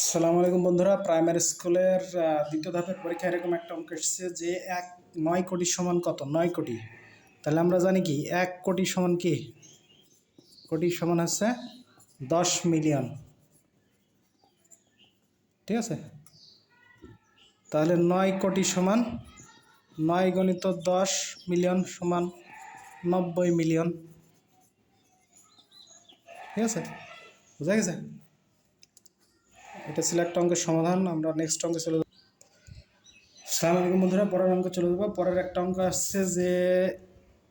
আসসালামু আলাইকুম বন্ধুরা। প্রাইমারি স্কুলের দ্বিতীয় ধাপের পরীক্ষা এরকম একটা অঙ্ক এসেছে যে এক নয় কোটি সমান কত? নয় কোটি। তাহলে আমরা জানি কি? এক কোটি সমান কি? কোটি সমান হচ্ছে দশ মিলিয়ন। ঠিক আছে? তাহলে নয় কোটি সমান নয় গণিত দশ মিলিয়ন সমান নব্বই মিলিয়ন। ঠিক আছে? বুঝা গেছে? এটা ছিল একটা অঙ্কের সমাধান, আমরা নেক্সট অঙ্কে চলে যাব। সালাম আলাইকুম বন্ধুরা, পরের অঙ্ক চলে যাব। পরের একটা অঙ্ক আসছে যে,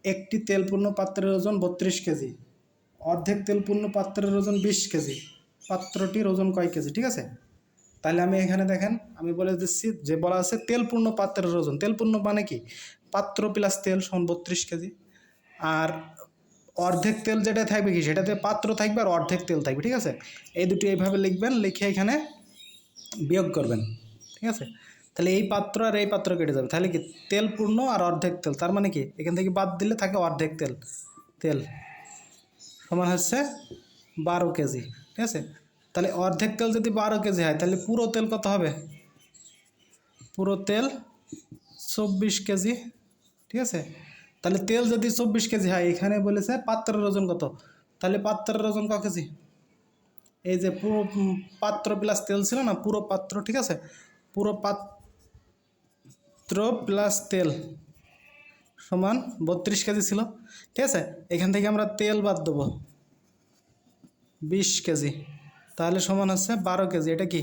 একটি তেলপূর্ণ পাত্রের ওজন বত্রিশ কেজি, অর্ধেক তেলপূর্ণ পাত্রের ওজন বিশ কেজি, পাত্রটির ওজন কয় কেজি, ঠিক আছে? তাহলে আমি এখানে দেখেন, আমি বলে দিচ্ছি যে বলা আছে তেলপূর্ণ পাত্রের ওজন। তেলপূর্ণ মানে কি? পাত্র প্লাস তেল সমান বত্রিশ কেজি, আর অর্ধেক তেল যেটা থাকবে কি, সেটাতে পাত্র থাকবে আর অর্ধেক তেল থাকবে, ঠিক আছে? এই দুটো এইভাবে লিখবেন, লিখে এখানে বিয়োগ করবেন, ঠিক আছে? তাহলে এই পাত্র আর এই পাত্র কেটে যাবে। তাহলে কি, তেল পূর্ণ আর অর্ধেক তেল, তার মানে কি, এখান থেকে বাদ দিলে থাকে অর্ধেক তেল তেল। সমান হচ্ছে বারো কেজি, ঠিক আছে? তাহলে অর্ধেক তেল যদি বারো কেজি হয়, তাহলে পুরো তেল কত হবে? পুরো তেল চব্বিশ কেজি, ঠিক আছে? তাহলে তেল যদি চব্বিশ কেজি হয়, এখানে বলেছে পাত্রের ওজন কত? তাহলে পাত্রের ওজন ক কেজি? এই যে পুরো পাত্র প্লাস তেল ছিল না, পুরো পাত্র, ঠিক আছে? পুরো পাত্র প্লাস তেল সমান বত্রিশ কেজি ছিল, ঠিক আছে? এখান থেকে আমরা তেল বাদ দেবো। বিশ কেজি। তাহলে সমান হচ্ছে বারো কেজি। এটা কি?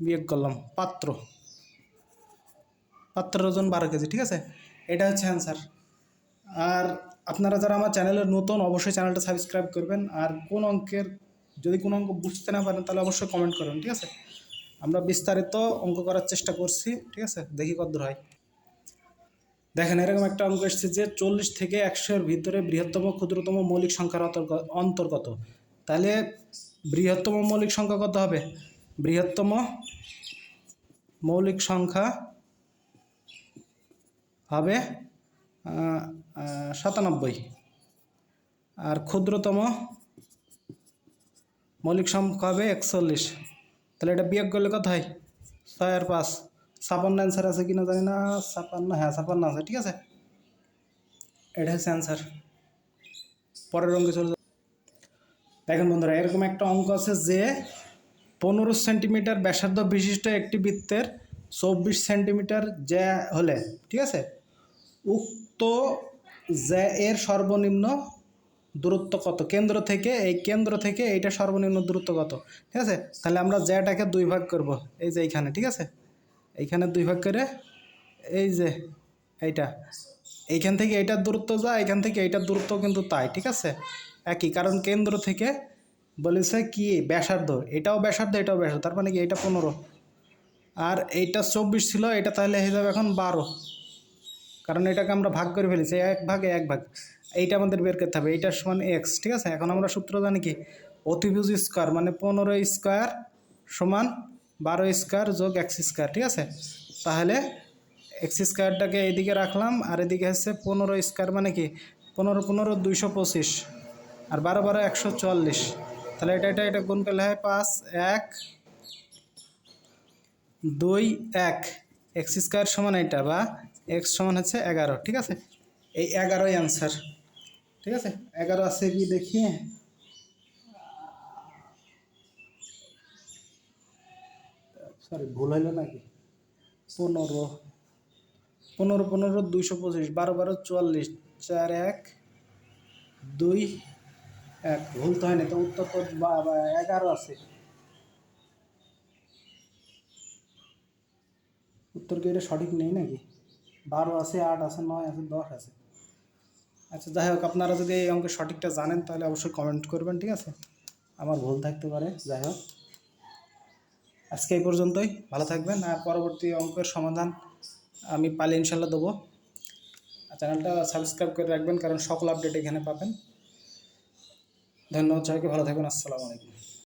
বিয়োগ করলাম, পাত্র। পাত্রের ওজন বারো কেজি, ঠিক আছে? এটা হচ্ছে অ্যান্সার আর আপনারা যারা আমার চ্যানেলের নতুন, অবশ্যই চ্যানেলটা সাবস্ক্রাইব করবেন। আর কোন অঙ্কের, যদি কোনো অঙ্ক বুঝতে না পারেন, তাহলে অবশ্যই কমেন্ট করবেন, ঠিক আছে? আমরা বিস্তারিত অঙ্ক করার চেষ্টা করছি, ঠিক আছে? দেখি কতদূর হয়। দেখেন, এরকম একটা অঙ্ক এসেছে যে চল্লিশ থেকে একশোর ভিতরে বৃহত্তম, ক্ষুদ্রতম মৌলিক সংখ্যার অন্তর্গ- অন্তর্গত। তাহলে বৃহত্তম মৌলিক সংখ্যা কত হবে? বৃহত্তম মৌলিক সংখ্যা হবে সাতানব্বই। আর ক্ষুদ্রতম মৌলিক সংখ্যা হবে একচল্লিশ। তাহলে এটা বিয়োগ করলে কত হয়? ছয় আর পাঁচ। ছাপান্ন অ্যান্সার আছে কিনা জানি না। ছাপান্ন হ্যাঁ ছাপান্ন আছে, ঠিক আছে? এটা হচ্ছে অ্যান্সার পরের অঙ্কে চলে। দেখেন বন্ধুরা, এরকম একটা অঙ্ক আছে যে পনেরো সেন্টিমিটার ব্যাসার্ধ বিশিষ্ট একটি বৃত্তের চব্বিশ সেন্টিমিটার জ্যা হলে, ঠিক আছে? উক্ত জ্যা এর সর্বনিম্ন দূরত্ব কত? কেন্দ্র থেকে, এই কেন্দ্র থেকে এইটা সর্বনিম্ন দূরত্ব কত? ঠিক আছে? তাহলে আমরা জ্যাটাকে দুই ভাগ করব, এই যে এইখানে, ঠিক আছে? এইখানে দুই ভাগ করে, এই যে এইটা, এইখান থেকে এইটার দূরত্ব যা এখান থেকে এইটার দূরত্ব কিন্তু তাই, ঠিক আছে? একই, কারণ কেন্দ্র থেকে বলেছে কি? ব্যাসার্ধ, এটাও ব্যাসার্ধ এটাও ব্যাসার্ধ, তার মানে কি? এইটা পনেরো, আর এইটা চব্বিশ ছিল, এটা তাহলে হয়ে যাবে এখন বারো। কারণ এটাকে আমরা ভাগ করে ফেলেছি, এক ভাগে, এক ভাগ। এইটা আমাদের বের করতে হবে, এইটার সমান এক্স ঠিক আছে? এখন আমরা সূত্র জানি কি? অতিভুজ স্কোয়ার মানে পনেরো স্কোয়ার সমান বারো স্কোয়ার যোগ এক্স স্কোয়ার ঠিক আছে? তাহলে এক্স স্কোয়ারটাকে এইদিকে রাখলাম, আর এদিকে হচ্ছে পনেরো স্কোয়ার মানে কি? পনেরো পনেরো, দুইশো পঁচিশ, আর বারো বারো, একশো চল্লিশ। তাহলে এটা এটা এটা গুণ করলে হয় পাঁচ, এক, দুই, এক। এক্স স্কোয়ার সমান এটা বা এক্স সমান হচ্ছে এগারো, ঠিক আছে? এই এগারোই অ্যান্সার ঠিক আছে? এগারো আছে কি দেখি? সরি ভুল হইল নাকি? পনেরো। পনেরো পনেরো, দুইশো পঁচিশ। বারো বারো, চুয়াল্লিশ। চার, এক, দুই, এক। ভুল তো হয়নি, তো উত্তর তো এগারো আছে। উত্তর কি এটা সঠিক নেই নাকি? বারো আছে, আট আছে, নয় আছে, দশ আছে। আচ্ছা যাই হোক, আপনারা যদি এই অঙ্কের সঠিকটা জানেন, তাহলে অবশ্যই কমেন্ট করবেন, ঠিক আছে? আমার ভুল থাকতে পারে, যাই হোক। আজকে এই পর্যন্তই, ভালো থাকবেন, আর পরবর্তী অঙ্কের সমাধান আমি পালে ইনশাল্লাহ দেবো। চ্যানেলটা সাবস্ক্রাইব করে রাখবেন, কারণ সকল আপডেট এখানে পাবেন। ধন্যবাদ সবাইকে, ভালো থাকবেন, আসসালামু আলাইকুম।